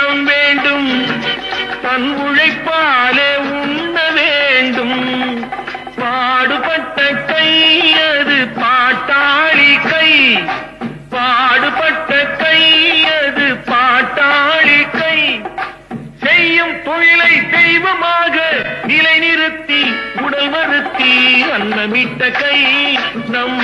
நல்லெண்ணம் வேண்டும். தன் உழைப்பாலே உண்ண வேண்டும். பாடுபட்ட கை அது பாட்டாளி கை. பாடுபட்ட கை அது பாட்டாளி கை. செய்யும் தொழிலை தெய்வமாக நிலைநிறுத்தி உடல் மறுத்தி அன்னமிட்ட கை நம்